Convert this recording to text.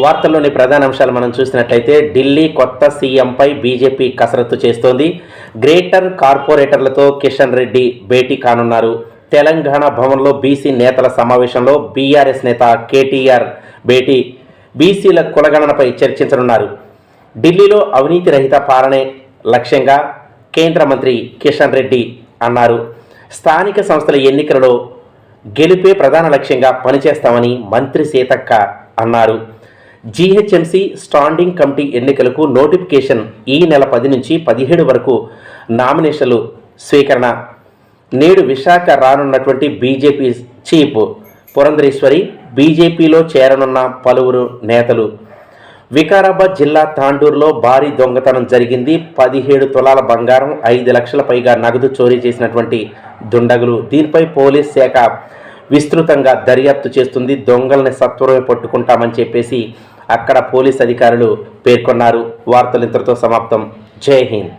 వార్తల్లోని ప్రధాన అంశాలు మనం చూసినట్లయితే ఢిల్లీ కొత్త సీఎంపై బీజేపీ కసరత్తు చేస్తోంది. గ్రేటర్ కార్పొరేటర్లతో కిషన్ రెడ్డి భేటీ కానున్నారు. తెలంగాణ భవన్లో బీసీ నేతల సమావేశంలో బీఆర్ఎస్ నేత కేటీఆర్ భేటీ బీసీల కులగణనపై చర్చించనున్నారు. ఢిల్లీలో అవినీతి రహిత పాలనే లక్ష్యంగా కేంద్ర మంత్రి కిషన్ రెడ్డి అన్నారు. స్థానిక సంస్థల ఎన్నికలలో గెలుపే ప్రధాన లక్ష్యంగా పనిచేస్తామని మంత్రి సీతక్క అన్నారు. జీహెచ్ఎంసీ స్టాండింగ్ కమిటీ ఎన్నికలకు నోటిఫికేషన్ ఈ నెల పది నుంచి పదిహేడు వరకు నామినేషన్లు స్వీకరణ. నేడు విశాఖ రానున్నటువంటి బీజేపీ చీఫ్ పురంధరేశ్వరి బీజేపీలో చేరనున్న పలువురు నేతలు. వికారాబాద్ జిల్లా తాండూరులో భారీ దొంగతనం జరిగింది. పదిహేడు తులాల బంగారం ఐదు లక్షల పైగా నగదు చోరీ చేసినటువంటి దుండగులు. దీనిపై పోలీస్ శాఖ విస్తృతంగా దర్యాప్తు చేస్తుంది. దొంగల్ని సత్వరమే పట్టుకుంటామని చెప్పేసి అక్కడ పోలీస్ అధికారులు పేర్కొన్నారు. వార్తలు ఇంతటితో సమాప్తం. జై హింద్.